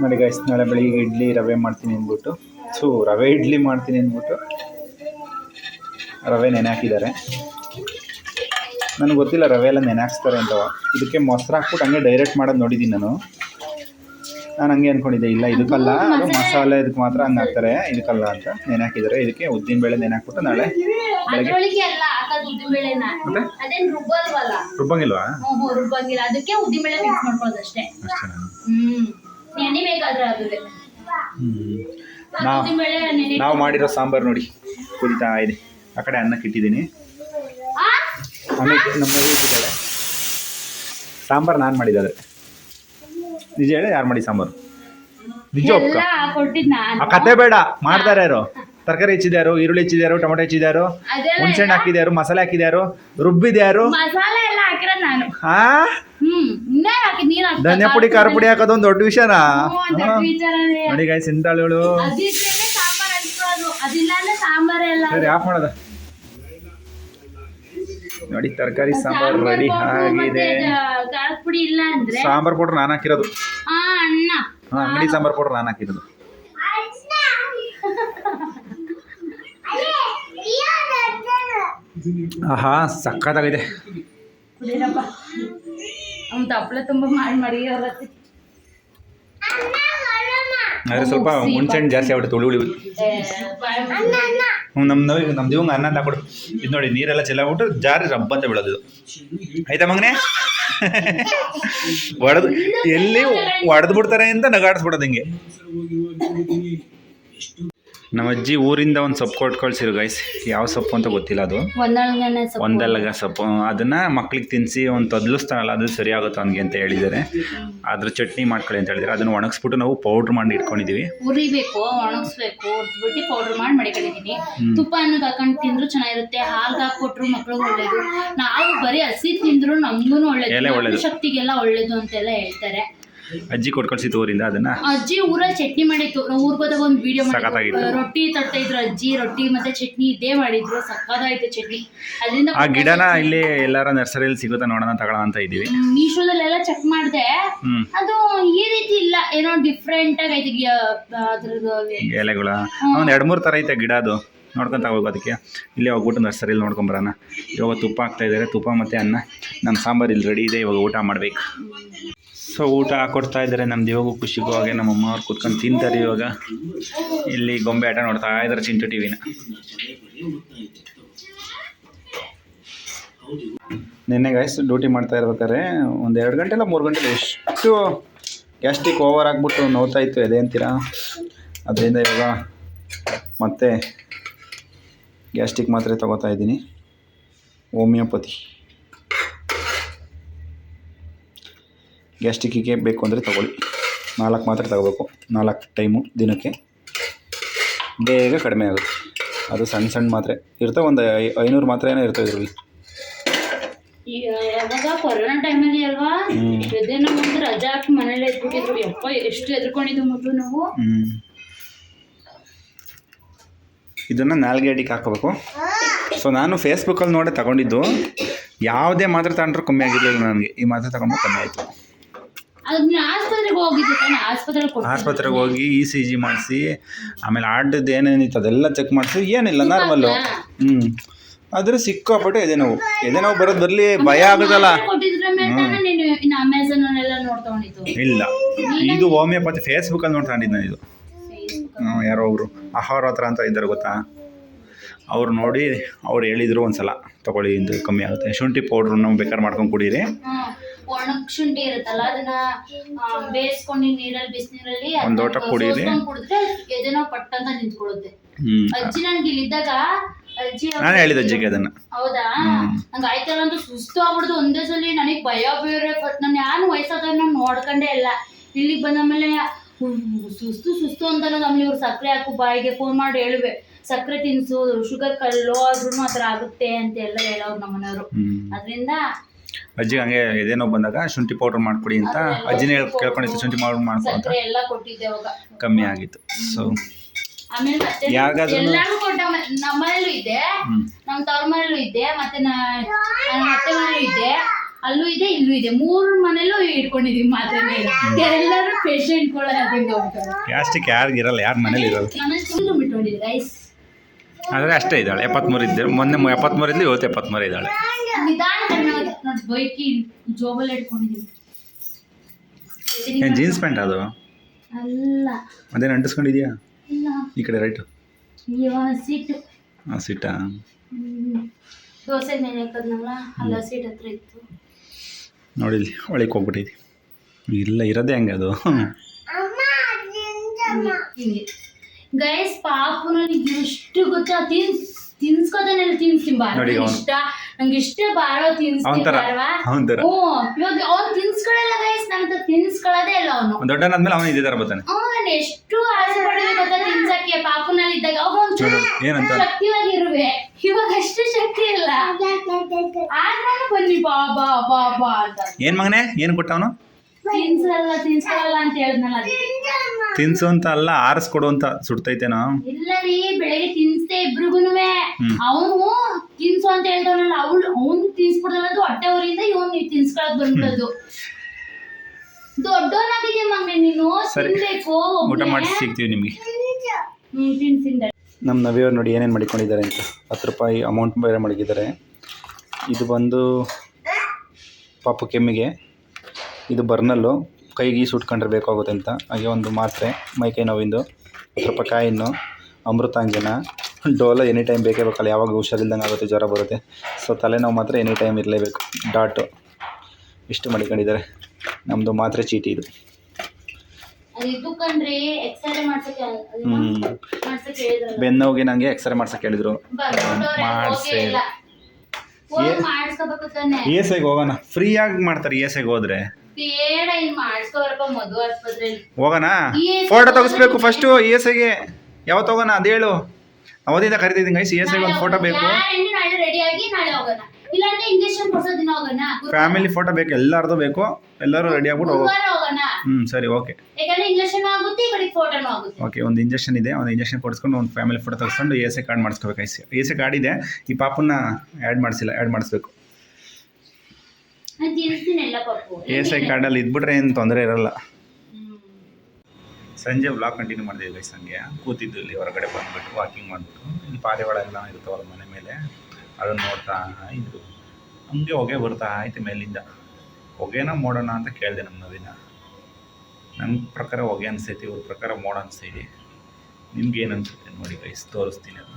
ನೋಡಿ ಗೈಸ್ ನಾಳೆ ಬೆಳಿಗ್ಗೆ ಇಡ್ಲಿ ರವೆ ಮಾಡ್ತೀನಿ ಅಂದ್ಬಿಟ್ಟು. ಸೊ ರವೆ ಇಡ್ಲಿ ಮಾಡ್ತೀನಿ ಅಂದ್ಬಿಟ್ಟು ರವೆ ನೆನೆ ಹಾಕಿದ್ದಾರೆ ನನಗೆ ಗೊತ್ತಿಲ್ಲ ರವೆ ಎಲ್ಲ ನೆನೆ ಹಾಕ್ಸ್ತಾರೆ ಅಂತ ಇದಕ್ಕೆ ಮೊಸರು ಹಾಕ್ಬಿಟ್ಟು ಹಂಗೆ ಡೈರೆಕ್ಟ್ ಮಾಡೋದು ನೋಡಿದ್ದೀನಿ ನಾನು. ನಾನು ಹಂಗೆ ಅಂದ್ಕೊಂಡಿದ್ದೆ ಇಲ್ಲ ಇದಕ್ಕಲ್ಲ ಅದು ಮಸಾಲೆ ಇದಕ್ಕೆ ಮಾತ್ರ ಹಂಗೆ ಹಾಕ್ತಾರೆ ಇದಕ್ಕಲ್ಲ ಅಂತ ನೆನೆ ಹಾಕಿದ್ದಾರೆ ಇದಕ್ಕೆ ಉದ್ದಿನ ಬೇಳೆ ನೆನೆ ಹಾಕ್ಬಿಟ್ಟು ನಾಳೆ ಬೆಳಗ್ಗೆ ರುಬ್ಬಂಗಿಲ್ವಾ? ರುಬ್ಬಂಗಿಲ್ಲ. ಅದಕ್ಕೆ ಉದ್ದಿನ ಬೇಳೆ ಮಿಕ್ಸ್ ಮಾಡ್ಕೊಳ್ಳೋದು ಅಷ್ಟೇ ನೆನೆ ಬೇಕಾದ್ರೆ ನಾವು ನಾವು ಮಾಡಿರೋ ಸಾಂಬಾರು ನೋಡಿ. ಕುಡಿತಾ ಇದೆ. ಆ ಕಡೆ ಅನ್ನಕ್ಕೆ ಇಟ್ಟಿದ್ದೀನಿ? ಆಮೇಲೆ ನಮ್ಮ ಮಗು ಇಟ್ಟಿದ್ದಾಳೆ ಸಾಂಬಾರು ನಾನು ಮಾಡಿದ್ದಾರೆ ನಿಜ ಹೇಳಿ ಯಾರು ಮಾಡಿ ಸಾಂಬಾರು? ನಿಜ ಆ ಕತೆ ಬೇಡ ಮಾಡ್ತಾರೆ ಯಾರು? ತರಕಾರಿ ಹೆಚ್ಚಿದ್ಯಾರು? ಈರುಳ್ಳಿ ಹೆಚ್ಚಿದ್ಯಾರು? ಟೊಮೆಟೊ ಹೆಚ್ಚಿದ್ಯಾರು? ಅದೆಲ್ಲ ಹುಣಸೆಹಣ್ಣು ಹಾಕಿದ್ಯಾರು? ಮಸಾಲೆ ಹಾಕಿದ್ಯಾರು? ರುಬ್ಬಿದ್ಯಾರು? ಮಸಾಲೆ ಎಲ್ಲ ಹಾಕಿರೋದ್ ನಾನು. ಹಾ ಹ್ಮ್ ಇನ್ನೇ ಧನ್ಯ ಪುಡಿ ಖಾರ ಪುಡಿ ಹಾಕೋದು ಒಂದು ದೊಡ್ಡ ವಿಷಯನಾ. ನೋಡಿ ಗಾಯ್ಸ್ ಸಿಂತಾಳುಗಳು ಅದಿದ್ರೇನೆ ಸಾಂಬಾರ್ ಅನ್ಕೊಳ್ಳೋದು ಅದಿಲ್ಲ ಅಂದ್ರೆ ಸಾಂಬಾರೇ ಎಲ್ಲ ಸರಿ ಆಫ್ ಮಾಡದ. ನೋಡಿ ತರಕಾರಿ ಸಾಂಬಾರ್ ರೆಡಿ ಆಗಿದೆ. ಖಾರದ ಪುಡಿ ಇಲ್ಲ ಅಂದ್ರೆ? ಸಾಂಬಾರ್ ಪೌಡರ್ ನಾನು ಹಾಕಿರೋದು. ಆ ಅಣ್ಣ ಹಾಂ ಅಂಗಡಿ ಸಾಂಬಾರ್ ಪೌಡರ್ ನಾನು ಹಾಕಿರೋದು. ಆಹಾ ಸಕ್ಕತ್ತಾಗಿದೆ ಅವ್ನ್ ತಪ್ಪಲೆ ತುಂಬಾ ಮಾಡಿ ಮಾಡಿ ಅವ್ರತ್ತಿ. ಆದರೆ ಸ್ವಲ್ಪ ಮುಂಚೆಂಡ್ ಜಾಸ್ತಿ ಆಗ್ಬಿಡುತ್ತೆ ತುಳು ಹುಳಿ. ಹ್ಞೂ ನಮ್ಮ ನೋವು ನಮ್ಮ ದಿವಂಗ ಅನ್ನ ತಗೊಡು ಇದು ನೋಡಿ ನೀರೆಲ್ಲ ಚೆಲ್ಲಾಗ್ಬಿಟ್ಟು ಜಾರಿ ರಬ್ಬ ಅಂತ ಬೀಳೋದು ಇದು. ಆಯ್ತಾ ಮಗನೇ? ಒಡೆದು ಎಲ್ಲಿ ಒಡೆದು ಬಿಡ್ತಾರೆ ಅಂತ ನಗಾಡಿಸ್ಬಿಡೋದು ಹಿಂಗೆ. ನಮ್ಮ ಅಜ್ಜಿ ಊರಿಂದ ಒಂದು ಸೊಪ್ಪು ಕೊಟ್ಟು ಕಳ್ಸಿರು ಗೈಸ್ ಯಾವ ಸೊಪ್ಪು ಅಂತ ಗೊತ್ತಿಲ್ಲ ಅದು. ಒಂದಲ್ಲಗ ಸೊಪ್ಪು. ಅದನ್ನ ಮಕ್ಳಿಗೆ ತಿನ್ನಿಸಿ ಒಂದು ತದ್ಲಿಸ್ತಾನಲ್ಲ ಅದು ಸರಿ ಆಗುತ್ತೆ ಅವ್ನಿಗೆ ಅಂತ ಹೇಳಿದ್ದಾರೆ ಅದ್ರ ಚಟ್ನಿ ಮಾಡ್ಕೊಳ್ಳಿ ಅಂತ ಹೇಳಿದ್ರೆ. ಅದನ್ನ ಒಣಗಿಸ್ಬಿಟ್ಟು ನಾವು ಪೌಡ್ರ್ ಮಾಡಿ ಇಟ್ಕೊಂಡಿದೀವಿ. ಉರಿಬೇಕು ಒಣಗಿಸ್ಬೇಕು. ಪೌಡರ್ ಮಾಡಿ ಮಡಿಕೊಂಡಿದೀನಿ. ತುಪ್ಪ ಅನ್ನೋದು ಹಾಕೊಂಡು ತಿಂದ್ರು ಚೆನ್ನಾಗಿರುತ್ತೆ. ಹಾಲ್ಗೆ ಹಾಕೊಟ್ರು ಮಕ್ಳಿಗೆ ಒಳ್ಳೇದು. ನಾವು ಬರೀ ಹಸಿ ತಿಂದ್ರು ನಮ್ಗೂ ಎಲೆ ಒಳ್ಳೇದು. ಒಳ್ಳೇದು. ಶಕ್ತಿಗೆಲ್ಲ ಒಳ್ಳೇದು ಅಂತೆಲ್ಲ ಹೇಳ್ತಾರೆ. ಅಜ್ಜಿ ಕೊಟ್ಕೊಳ್ಸಿತ್ತು ಊರಿಂದ ಅದನ್ನ? ಅಜ್ಜಿ ಊರಲ್ಲಿ ಚಟ್ನಿ ಮಾಡಿತ್ತು. ನಾವು ಹೋದಾಗ ಒಂದು ವಿಡಿಯೋ ಸಖತ್ತಾಗಿತ್ತು. ರೊಟ್ಟಿ ತರ್ತಾ ಇದ್ರು ಅಜ್ಜಿ. ರೊಟ್ಟಿ ಮತ್ತೆ ಚಟ್ನಿ ಇದೇ ಮಾಡಿದ್ರು. ಸಕ್ಕದಾಯ್ತು ಚಟ್ನಿ. ಅದರಿಂದ ಆ ಗಿಡನ ಇಲ್ಲಿ ಎಲ್ಲಾರ ನರ್ಸರಿಯಲ್ಲಿ ಸಿಗುತ್ತಾ ನೋಡೋಣ ತಗೊಳ್ಳೋಣ ಅಂತ ಇದ್ದೀವಿ ಮೀಶೋದಲ್ಲೆಲ್ಲ ಚೆಕ್ ಮಾಡಿದೆ. ಹ್ಮ್. ಅದು ಈ ರೀತಿ ಇಲ್ಲ. ಏನೋ ಡಿಫ್ರೆಂಟ್ ಆಗಿ ಐತೆ ಗಿ- ಅದ್ರದ್ದು ಎಲೆಗಳ ಒಂದ್ ಎರಡ್ ಮೂರ್ ತರ ಐತೆ ಗಿಡ ಅದು. ನೋಡ್ಕೊಂತ ಹೋಗ್ಬೇಕು ಅದಕ್ಕೆ. ಇಲ್ಲೇ ಹೋಗ್ಬಿಟ್ಟು ನರ್ಸರಿಲಿ ನೋಡ್ಕೊಂಬರೋಣ ಇವಾಗ ತುಪ್ಪ ಹಾಕ್ತಾ ಇದ್ದಾರೆ. ತುಪ್ಪ ಮತ್ತು ಅನ್ನ. ನಮ್ಮ ಸಾಂಬಾರು ಇಲ್ಲಿ ರೆಡಿ ಇದೆ. ಇವಾಗ ಊಟ ಮಾಡಬೇಕು. ಸೊ ಊಟ ಕೊಡ್ತಾ ಇದ್ದಾರೆ ನಮ್ದು ದೇವಗೂ ಖುಷಿಗೂ ಹಾಗೆ ನಮ್ಮ ಅಮ್ಮ ಅವ್ರು ಕೂತ್ಕೊಂಡು ತಿಂತಾರೆ ಇವಾಗ. ಇಲ್ಲಿ ಗೊಂಬೆ ಆಟ ನೋಡ್ತಾ ಇದ್ದಾರೆ ಚಿಂಟು ಟಿವಿನ ನಿನ್ನೆ ಗೈಸ್ ಡ್ಯೂಟಿ ಮಾಡ್ತಾ ಇರ್ಬೇಕಾದ್ರೆ ಒಂದು ಎರಡು ಗಂಟೆ ಇಲ್ಲ ಮೂರು ಗಂಟೆ ಎಷ್ಟು ಗ್ಯಾಸ್ಟಿಕ್ ಓವರ್ ಆಗಿಬಿಟ್ಟು ಇತ್ತು ಎದೆ ಅಂತೀರಾ? ಅದರಿಂದ ಇವಾಗ ಮತ್ತೆ ಗ್ಯಾಸ್ಟಿಕ್ ಮಾತ್ರೆ ತಗೋತಾ ಇದ್ದೀನಿ. ಹೋಮಿಯೋಪತಿ. ಗ್ಯಾಸ್ಟಿಕ್ಕಿಗೆ ಬೇಕು ಅಂದರೆ ತಗೊಳ್ಳಿ. ನಾಲ್ಕು ಮಾತ್ರೆ ತಗೋಬೇಕು. ನಾಲ್ಕು ಟೈಮು ದಿನಕ್ಕೆ. ಬೇಗ ಕಡಿಮೆ ಆಗುತ್ತೆ. ಅದು ಸಣ್ಣ ಸಣ್ಣ ಮಾತ್ರೆ. ಇರ್ತವೆ ಒಂದು ಐ- ಐನೂರು ಮಾತ್ರೆ ಏನೋ ಇರ್ತವೆ ಇದ್ರಲ್ಲಿ. ಈ ಯಾವಾಗ ಕೊರೋನಾ ಟೈಮಲ್ಲಿ ಅಲ್ವಾ? ಹ್ಞೂ ಎದೆ ನಾವು ಒಂದು ರಜಾ ಹಾಕಿ ಮನೇಲಿ ಇದ್ಬಿಟ್ಟಿದ್ರು ಯಪ್ಪ ಎಷ್ಟು ಎದ್ಕೊಂಡಿದ್ದು ಮೊದಲು ನಾವು. ಹ್ಞೂ ಇದನ್ನು ನಾಲ್ಗೆ ಅಡಿಗೆ ಹಾಕೋಬೇಕು. ಸೊ ನಾನು ಫೇಸ್ಬುಕ್ಕಲ್ಲಿ ನೋಡೇ ತಗೊಂಡಿದ್ದು. ಯಾವುದೇ ಮಾತ್ರೆ ತಗೊಂಡ್ರೂ ಕಮ್ಮಿ ಆಗಿರಲಿಲ್ಲ ನನಗೆ. ಈ ಮಾತ್ರೆ ತಗೊಂಡು ಕಮ್ಮಿ ಆಯಿತು. ಆಸ್ಪತ್ರೆಗೆ ಹೋಗಿ ಇ ಸಿ ಜಿ ಮಾಡಿಸಿ ಆಮೇಲೆ ಆರ್ಡದ್ದು ಏನೇನಿತ್ತು ಅದೆಲ್ಲ ಚೆಕ್ ಮಾಡಿಸಿ ಏನಿಲ್ಲ ನಾರ್ಮಲ್ಲು ಹ್ಞೂ ಆದ್ರೆ ಸಿಕ್ಕಾಪಟ್ಟೆ ಎದೆ ನೋವು. ಎದೆ ನೋವು ಬರೋದು ಬರಲಿ ಭಯ ಆಗೋದಲ್ಲ. ನೋಡ್ಕೊಂಡಿದ್ದು ಇಲ್ಲ. ಇದು ಹೋಮಿಯೋಪತಿ ಫೇಸ್ಬುಕ್ಕಲ್ಲಿ ನೋಡಿ ತಗೊಂಡಿದ್ದು ನಾನು ಇದು. ಯಾರೋ ಒಬ್ರು. ಆಹಾರ ಹತ್ರ ಅಂತ ಇದ್ದಾರೆ ಗೊತ್ತಾ? ಅವ್ರು ನೋಡಿ ಅವ್ರು ಹೇಳಿದ್ರು ಒಂದ್ಸಲ ತಗೊಳ್ಳಿ ಇದು ಕಮ್ಮಿ ಆಗುತ್ತೆ. ಶುಂಠಿ ಪೌಡ್ರು ನಮ್ಗೆ ಬೇಕಾದ್ರೆ ಮಾಡ್ಕೊಂಡು ಕುಡೀರಿ. ಒಣಗ್ ಶುಂಠಿ ಇರುತ್ತಲ್ಲ ಅದನ್ನ ಬೇಯಿಸ್ಕೊಂಡು ನೀರಲ್ಲಿ ಬಿಸಿನೀರಲ್ಲಿ ಒಂದು ಲೋಟ ಕುಡೀರಿ. ಕುಡಿದ್ರೆ ಎದೆನೋ ಪಟ್ಟಂತ ನಿಂತ್ಕೊಳ್ಳುತ್ತೆ. ಅಜ್ಜಿ ನನ್ಗೆ ಇಲ್ಲಿದ್ದಾಗ ಅಜ್ಜಿ ನಾನು ಹೇಳಿದ ಅಜ್ಜಿಗೆ ಅದನ್ನು. ಹೌದಾ? ನಂಗೆ ಆಯ್ತಲ್ಲ ಅಂತ ಸುಸ್ತು ಆಗ್ಬಿಡ್ದು ಒಂದೇ ಸಲ ನನಗೆ ಭಯ ಬೇರೆ ನಾನು ಯಾರು ವಯಸ್ಸಾದಾಗ ನಾನು ನೋಡ್ಕೊಂಡೇ ಇಲ್ಲ. ಇಲ್ಲಿಗೆ ಬಂದ ಸುಸ್ತು ಸುಸ್ತು ಅಂತ ನಮ್ಗೆ ಇವ್ರು ಸಕ್ಕರೆ ಹಾಕು ಬಾಯಿಗೆ ಫೋನ್ ಮಾಡಿ ಹೇಳುವೆ. ಸಕ್ಕರೆ ತಿನ್ಸು ಶುಗರ್ ಕಲ್ಲು ಆದ್ರೂ ಮಾತ್ರ ಥರ ಆಗುತ್ತೆ ಅಂತ ಎಲ್ಲ ಹೇಳೋರು ನಮ್ಮನೆಯವರು ಮನೆಯವರು. ಅದರಿಂದ ಅಜ್ಜಿ ಹಂಗೆ ಇದೇನೋ ಬಂದಾಗ ಶುಂಠಿ ಪೌಡರ್ ಮಾಡ್ಕೊಡಿ ಅಂತ ಅಜ್ಜಿನೇ ಕೇಳ್ಕೊಂಡಿದ್ದೆ ಕೇಳ್ಕೊಂಡಿತ್ತು ಶುಂಠಿ ಪೌಡರ್ ಮಾಡ್ಕೊ ಅಂತ. ಎಲ್ಲ ಕೊಟ್ಟಿದ್ದೆ ಅವಾಗ. ಕಮ್ಮಿ ಆಗಿತ್ತು. ಸೊ ಆಮೇಲೆ ಮತ್ತೆ ಕೊಟ್ಟ ನಮ್ಮ ಮನೇಲೂ ಇದೆ ನಮ್ಮ ತವ್ರ ಮನೇಲೂ ಇದ್ದೆ. ಮತ್ತೆ ಅತ್ತೆ ಮನೇಲೂ ಇದ್ದೆ. ಅಲ್ಲೂ ಇದೆ ಇಲ್ಲೂ ಇದೆ. ಮೂರು ಮನೇಲೂ ಇಟ್ಕೊಂಡಿದೀವಿ ಮಾತ್ರ ಎಲ್ಲರೂ ಪೇಷಂಟ್ಗಳು ಗ್ಯಾಸ್ಟಿಕ್ ಯಾರಿಗಿರಲ್ಲ ಇರಲ್ಲ ಯಾರ ಮನೇಲಿ ಇರಲ್ಲ. ನಾನು ಸುಮ್ಮನೆ ಬಿಟ್ಕೊಂಡಿದ್ದೆ ರೈಸ್ ಆದರೆ ಅಷ್ಟೇ ಇದ್ದಾಳೆ ಎಪ್ಪತ್ತ್ಮೂರು ಇದ್ದ ಮೊನ್ನೆ ಎಪ್ಪತ್ತ್ಮೂರು ಇದ್ದು ಇವತ್ತು ಎಪ್ಪತ್ತ್ಮೂರು ಇದ್ದಾಳೆ. ಬೈಕಿ ಜೋಬಲ್ಲಿ ಇಟ್ಕೊಂಡಿದ್ದೀವಿ ಏನು ಜೀನ್ಸ್ ಪ್ಯಾಂಟ್ ಅದು? ಅಲ್ಲ. ಅದೇನು ಅಂಟಿಸ್ಕೊಂಡಿದ್ಯಾ? ಈ ಕಡೆ ರೈಟು ಸೀಟು ಹಾಂ ಸೀಟಾ. ದೋಸೆ ಮೇಲೆ ಹಾಕದ್ನಲ್ಲ ಅಲ್ಲ ಸೀಟ್ ಹತ್ರ ಇತ್ತು. ನೋಡಿ ಇಲ್ಲಿ ಒಳಗೆ ಹೋಗ್ಬಿಟ್ಟಿದೆ. ಇಲ್ಲ ಇರೋದೇ ಹಂಗೆ ಅದು. ಗೈಸ್ ಪಾಪು ನನಗೆ ಎಷ್ಟು ಗೊತ್ತಾ? ತಿನ್ಸ್ ತಿನ್ಸ್ಕೊತಾನೆ ತಿನ್ಸ್ತೀನಿ ಬಾ ಇಷ್ಟ? ನಂಗೆ ಇಷ್ಟ ಬಾರೋ ಥರ ಹ್ಞೂ. ಇವಾಗ ಅವ್ನು ತಿನ್ಸ್ಕೊಳ್ಳಲ್ಲ ಗೈಸ್ ನಂತ ತಿನ್ಸ್ಕೊಳ್ಳೋದೇ ಇಲ್ಲ ಅವನು. ದೊಡ್ಡನಾದ್ಮೇಲೆ ಅವನು ಇದೇ ಥರ ಬರ್ತಾನೆ. ಅವನು ಎಷ್ಟು ಆಸೆ ಪಡೋದು ಗೊತ್ತಾ ತಿನ್ಸಕ್ಕೆ? ಪಾಪುನಲ್ಲಿ ಇದ್ದಾಗ ಅವಾಗ ಒಂಚೂರು ಏನಂತ? ಶಕ್ತಿವಾಗಿರುವೆ. ಇವಾಗ ಅಷ್ಟು ಶಕ್ತಿ ಇಲ್ಲ. ಆದ್ರೂ ಬನ್ನಿ ಬಾ ಬಾ ಬಾ ಬಾ ಅಂತ. ಏನ್ ಮಗನೇ? ಏನ್ ಕೊಟ್ಟವನು ತಿನ್ಸಲ್ಲ ತಿನ್ಸ್ಕೊಳ್ಳಲ್ಲ ಅಂತ ಹೇಳಿದ್ನಲ್ಲ ತಿನ್ಸು ಅಂತ ಅಲ್ಲ ಆರಿಸ್ಕೊಡು ಅಂತ ಸುಡ್ತೈತೇನೋ? ಇಲ್ಲ ರೀ ಬೆಳಗ್ಗೆ ತಿನ್ಸ್ದೆ ಇಬ್ರಿಗೂನುವೆ. ಅವನು ತಿನ್ಸು ಅಂತ ಹೇಳ್ದವನಲ್ಲ ಅವಳು ಅವನು ತಿನ್ಸ್ಬಿಡ್ದಲ್ಲದು ಹೊಟ್ಟೆ ಊರಿಂದ ಇವನು ತಿನ್ಸ್ಕೊಳಕ್ ಬಂದ್ಬಿಡೋದು. ದೊಡ್ಡವನಾಗಿದೆ ಮಗನೆ ನೀನು? ಸರಿ. ತಿನ್ಬೇಕು ಊಟ ಒಬ್ನೇ. ಮಾಡಿ ಸಿಗ್ತೀವಿ ನಿಮಗೆ. ಹ್ಮ್ ತಿನ್ಸಿಂದ ನಮ್ಮ ನವಿಯವ್ರು ನೋಡಿ ಏನೇನು ಮಾಡಿಕೊಂಡಿದ್ದಾರೆ ಅಂತ. ಹತ್ತು ರೂಪಾಯಿ ಅಮೌಂಟ್ ಬೇರೆ ಮಡಗಿದ್ದಾರೆ. ಇದು ಬಂದು ಪಾಪು ಕೆಮ್ಮಿಗೆ. ಇದು ಬರ್ನಲ್ಲು. ಕೈಗೆ ಉಟ್ಕೊಂಡ್ರೆ ಬೇಕಾಗುತ್ತೆ ಅಂತ. ಹಾಗೆ ಒಂದು ಮಾತ್ರೆ ಮೈಕೈ ನೋವಿಂದು ಸ್ವಲ್ಪ ಕಾಯಿನ್ನು ಅಮೃತಾಂಜನ. ಡೋಲ ಎನಿ ಟೈಮ್ ಬೇಕೇ ಬೇಕಲ್ಲ ಯಾವಾಗ ಹುಷಾರಿಲ್ದಂಗೆ ಆಗುತ್ತೆ ಜ್ವರ ಬರುತ್ತೆ. ಸೊ ತಲೆನೋವು ಮಾತ್ರ ಎನಿ ಟೈಮ್ ಇರಲೇಬೇಕು. ಡಾಟು. ಇಷ್ಟು ಮಡಿಕೊಂಡಿದ್ದಾರೆ. ನಮ್ಮದು ಮಾತ್ರೆ ಚೀಟಿ ಇದು. ಬೆನ್ನೋಗಿ ಹ್ಞೂ ಬೆನ್ನೋವಿಗೆ ನನಗೆ ಎಕ್ಸ್ರೇ ಮಾಡ್ಸಕ್ಕೆ ಹೇಳಿದ್ರು. ಮಾಡಿಸಿ ಇ ಎಸ್ ಐಗೆ ಹೋಗೋಣ. ಫ್ರೀಯಾಗಿ ಮಾಡ್ತಾರೆ ಇ ಎಸ್ ಐಗೆ ಹೋದ್ರೆ. ಬೇಡ ಇನ್ ಮಾಡಿಸ್ಕೋಬಾರಪ್ಪ ಮಧು ಆಸ್ಪತ್ರೆಯಲ್ಲಿ ಹೋಗೋಣ? ಫೋಟೋ ತೆಗಿಸ್ಬೇಕು ಫಸ್ಟ್ ಇ ಎಸ್ ಐಗೆ ಯಾವತ್ತು ಹೋಗೋಣ? ಅದು ಹೇಳು. ಅವತ್ತಿಂದ ಕರಿತಿದ್ದೀನಿ ಗೈಸ್ ಇ ಎಸ್ ಐಗೆ ಒಂದು ಫೋಟೋ ಬೇಕು. ಯಾರೆಂದು ನಾಳೆ ರೆಡಿ ಆಗಿ ನಾಳೆ ಹೋಗೋಣ. ಇಲ್ಲಾಂದ್ರೆ ಇಂಜೆಕ್ಷನ್ ಕೊಡ್ಸೋ ದಿನ ಹೋಗೋಣ. ಫ್ಯಾಮಿಲಿ ಫೋಟೋ ಬೇಕು ಎಲ್ಲರದು ಬೇಕು. ಎಲ್ಲರೂ ರೆಡಿ ಆಗ್ಬಿಟ್ಟು ಹೋಗೋ. ಗುರುವಾರ ಹೋಗೋಣ. ಹ್ಞೂ ಸರಿ ಓಕೆ ಯಾಕಂದ್ರೆ ಇಂಜೆಕ್ಷನ್ ಆಗುತ್ತೆ ಈ ಕಡೆ ಫೋಟೋನು ಆಗುತ್ತೆ. ಓಕೆ ಒಂದು ಇಂಜೆಕ್ಷನ್ ಇದೆ. ಒಂದು ಇಂಜೆಕ್ಷನ್ ಕೊಡಿಸ್ಕೊಂಡು ಒಂದು ಫ್ಯಾಮಿಲಿ ಫೋಟೋ ತೆಗೆಸ್ಕೊಂಡು ಎ ಎಸ್ ಐ ಕಾರ್ಡ್ ಮಾಡಿಸ್ಕೋಬೇಕು ಐಸಿ ಎ ಎಸ್ ಐ ಕಾರ್ಡ್ ಇದೆ. ಈ ಪಾಪನ್ನ ಆ್ಯಡ್ ಮಾಡಿಸಿಲ್ಲ ಆ್ಯಡ್ ಮಾಡಿಸ್ಬೇಕು ನಾನು ತಿನ್ಸ್ತೀನಿ ಎಲ್ಲ ಪಪ್ಪು ಎ ಎಸ್ ಐ ಕಾರ್ಡಲ್ಲಿ ಇದ್ಬಿಟ್ರೆ ಏನು ತೊಂದರೆ ಇರಲ್ಲ. ಸಂಜೆ ವ್ಲಾಗ್ ಕಂಟಿನ್ಯೂ ಮಾಡಿದೆ ಗೈಸ್ ಸಂಜೆ ಕೂತಿದ್ದು ಇಲ್ಲಿ ಹೊರಗಡೆ ಬಂದ್ಬಿಟ್ಟು ವಾಕಿಂಗ್ ಮಾಡಿಬಿಟ್ಟು. ಇಲ್ಲಿ ಪಾರಿವಾಳ ಎಲ್ಲ ಇರ್ತಾವಲ್ಲ ಮನೆ ಮೇಲೆ. ಅದನ್ನು ನೋಡ್ತಾ ಇದ್ರು. ನಮಗೆ ಹೊಗೆ ಬರ್ತಾ ಆಯ್ತು ಮೇಲಿಂದ. ಹೊಗೆನ ಮೋಡೋಣ ಅಂತ ಕೇಳಿದೆ ನಮ್ಮ ನವೀನ. ನನ್ನ ಪ್ರಕಾರ ಹೊಗೆ ಅನಿಸೈತಿ ಇವ್ರ ಪ್ರಕಾರ ಮೋಡ ಅನಿಸ್ತೈತಿ ನಿಮ್ಗೆ ಏನು ಅನಿಸುತ್ತೆ ನೋಡಿ ಗೈಸ್ ತೋರಿಸ್ತೀನಿ ಅದು.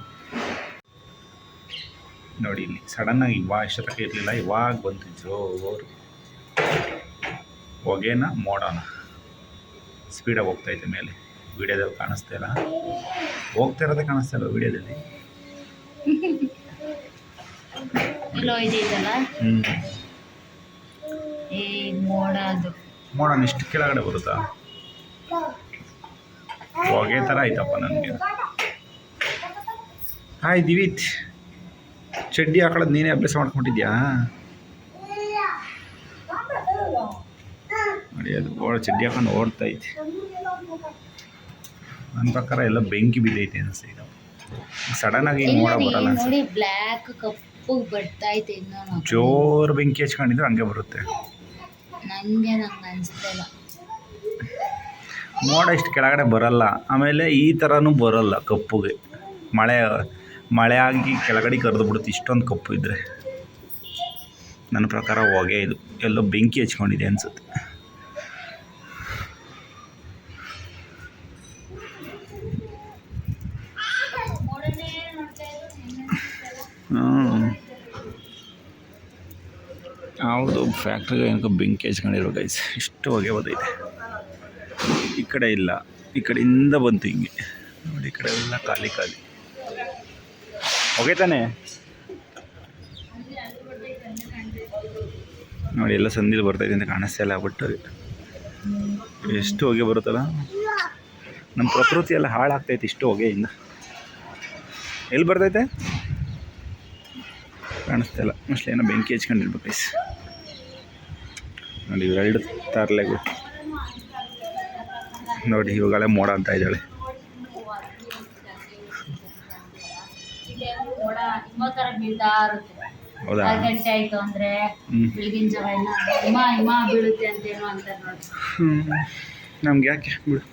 ನೋಡಿ ಇಲ್ಲಿ. ಸಡನ್ನಾಗಿ ಇವಾಗ ಇಷ್ಟೊತ್ತಕ್ಕೆ ಇರಲಿಲ್ಲ ಇವಾಗ ಬಂತು ಜೋರು ಹೊಗೆನ ಮೋಡನ. ಸ್ಪೀಡಾಗಿ ಹೋಗ್ತೈತೆ ಮೇಲೆ. ವಿಡಿಯೋದಲ್ಲಿ ಕಾಣಿಸ್ತಾ ಇಲ್ಲ. ಹೋಗ್ತಾ ಇರೋದೇ ಕಾಣಿಸ್ತಾ ಇಲ್ಲ ವಿಡಿಯೋದಲ್ಲಿ ಮೋಡನ್ ಇಷ್ಟು ಕೆಳಗಡೆ ಬರುತ್ತಾ? ಹೊಗೆ ಥರ ಆಯ್ತಪ್ಪ ನನಗೆ. ಹಾಯ್ ದಿವಿತ್ ಚಡ್ಡಿ ಹಾಕೊಳ್ಳೋದು ನೀನೇ ಅಭ್ಯಾಸ ಮಾಡ್ಕೊಂಡಿದ್ಯಾ ನೋಡಿ ಅದು ಓಡ ಚಡ್ಡಿ ಹಾಕೊಂಡು ಓಡ್ತಾ ಐತೆ ನನ್ನ ಪ್ರಕಾರ ಎಲ್ಲ ಬೆಂಕಿ ಬಿದ್ದೈತೆ ಅನಿಸ್ತೈತೆ ಆಗಿ ಮೋಡ ಬರಲ್ಲ ಬ್ಲ್ಯಾಕ್ ಕಪ್ಪು ಬರ್ತಾ ಐತೆ ಇನ್ನೂ ಜೋರು ಬೆಂಕಿ ಹಚ್ಕೊಂಡಿದ್ರೆ ಹಂಗೆ ಬರುತ್ತೆ. ನಂಗೆ ನಂಗೆ ಅನಿಸ್ತಿಲ್ಲ ಮೋಡ ಇಷ್ಟು ಕೆಳಗಡೆ ಬರಲ್ಲ. ಆಮೇಲೆ ಈ ಥರನೂ ಬರಲ್ಲ ಕಪ್ಪುಗೆ. ಮಳೆ ಮಳೆ ಆಗಿ ಕೆಳಗಡೆ ಕರೆದು ಬಿಡುತ್ತೆ, ಇಷ್ಟೊಂದು ಕಪ್ಪು ಇದ್ದರೆ ನನ್ನ ಪ್ರಕಾರ ಹೊಗೆ ಇದು. ಎಲ್ಲೋ ಬೆಂಕಿ ಹಚ್ಕೊಂಡಿದೆ ಅನಿಸುತ್ತೆ. ಯಾವುದು ಫ್ಯಾಕ್ಟ್ರಿಗೆ ಏನಕ್ಕೆ ಬೆಂಕಿ ಹಚ್ಕೊಂಡಿರೋ ಗೈಸ್ ಇಷ್ಟು ಹೊಗೆ ಬದೈತೆ ಈ ಕಡೆ ಇಲ್ಲ. ಈ ಕಡೆಯಿಂದ ಬಂತು ಹಿಂಗೆ. ನೋಡಿ, ಈ ಕಡೆ ಎಲ್ಲ ಖಾಲಿ ಖಾಲಿ. ಹೊಗೆ ತಾನೆ? ನೋಡಿ, ಎಲ್ಲ ಸಂದಿಲ್ ಬರ್ತೈತೆ ಅಂತ ಕಾಣಿಸ್ತಾ ಇಲ್ಲ ಬಟ್ ಎಷ್ಟು ಹೊಗೆ ಬರುತ್ತಲ್ಲ? ನಮ್ಮ ಪ್ರಕೃತಿ ಎಲ್ಲ ಹಾಳಾಗ್ತೈತೆ ಇಷ್ಟು ಹೊಗೆಯಿಂದ. ಎಲ್ಲಿ ಬರ್ತೈತೆ ಕಾಣಿಸ್ತಾ ಇಲ್ಲ. ಮೋಸ್ಟ್ಲಿ ಏನೋ ಬೆಂಕಿ ಹಚ್ಕೊಂಡಿರ್ಬೇಕು ಗೈಸ್ ನೋಡಿ ಇವೆರಡು ತರಲೆಗಳು ನೋಡಿ ಇವಾಗಲೇ ಮೋಡ ಅಂತ ಇದ್ದಾಳೆ. ನಿಮ್ಮ ಬೀಳ್ತಾ ಇರುತ್ತೆ. ಹೌದಾ? ಆರು ಗಂಟೆ ಆಯ್ತು ಅಂದ್ರೆ ಬೆಳಗಿನ ಜಾವ ಎಲ್ಲ ಹಿಮ ಹಿಮ ಬೀಳುತ್ತೆ ಅಂತೇನೋ ಅಂತ ನೋಡಿ ನಮ್ಗೆ ಯಾಕೆ? ಬಿಡು.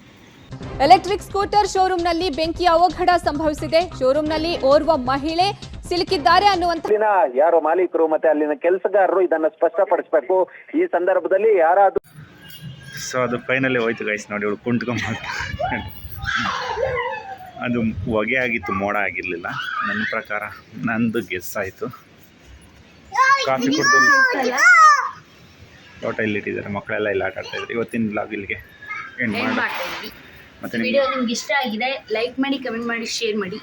ಎಲೆಕ್ಟ್ರಿಕ್ ಸ್ಕೂಟರ್ ಶೋರೂಮ್ನಲ್ಲಿ ಬೆಂಕಿ ಅವಘಡ ಸಂಭವಿಸಿದೆ. ಶೋರೂಮ್ನಲ್ಲಿ ಓರ್ವ ಮಹಿಳೆ ಸಿಲುಕಿದ್ದಾರೆ ಅನ್ನುವಂತ ಅಲ್ಲಿನ ಯಾರು ಮಾಲೀಕರು ಮತ್ತೆ ಅಲ್ಲಿನ ಕೆಲಸಗಾರರು ಇದನ್ನ ಸ್ಪಷ್ಟಪಡಿಸಬೇಕು. ಈ ಸಂದರ್ಭದಲ್ಲಿ ಯಾರಾದ್ರೂ ಸೊ ಅದು ಫೈನಲಿ ಹೋಯ್ತು ಗೈಸ್ ನೋಡಿ ಇವಳು ಕುಂಟ್ಕೊಂಬ ಅದು ಹೊಗೆ ಆಗಿತ್ತು ಮೋಡ ಆಗಿರಲಿಲ್ಲ. ನನ್ನ ಪ್ರಕಾರ ನಂದು ಗೆಸ್ ಆಯಿತು. ಕಾಫಿ ಕೊಡ್ತೀನಿ ಲೋಟ ಇಲ್ಲಿ ಇಟ್ಟಿದ್ದಾರೆ ಮಕ್ಕಳೆಲ್ಲ ಇಲ್ಲಿ ಆಟ ಆಡ್ತಾ ಇದ್ದಾರೆ ಇವತ್ತಿನ ಬ್ಲಾಗ್ ಇಲ್ಲಿಗೆ ಎಂಡ್ ಮಾಡಿ ಮತ್ತೆ ವಿಡಿಯೋ ನಿಮ್ಗೆ ಇಷ್ಟ ಆಗಿದೆ ಲೈಕ್ ಮಾಡಿ ಕಮೆಂಟ್ ಮಾಡಿ ಶೇರ್ ಮಾಡಿ.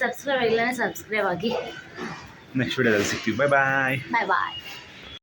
ಸಬ್ಸ್ಕ್ರೈಬ್ ಆಗಿಲ್ಲ ಸಬ್ಸ್ಕ್ರೈಬ್ ಆಗಿ. ನೆಕ್ಸ್ಟ್ ವಿಡಿಯೋದಲ್ಲಿ ಸಿಗ್ತೀವಿ. ಬಾಯ್ ಬಾಯ್ ಬಾಯ್ ಬಾಯ್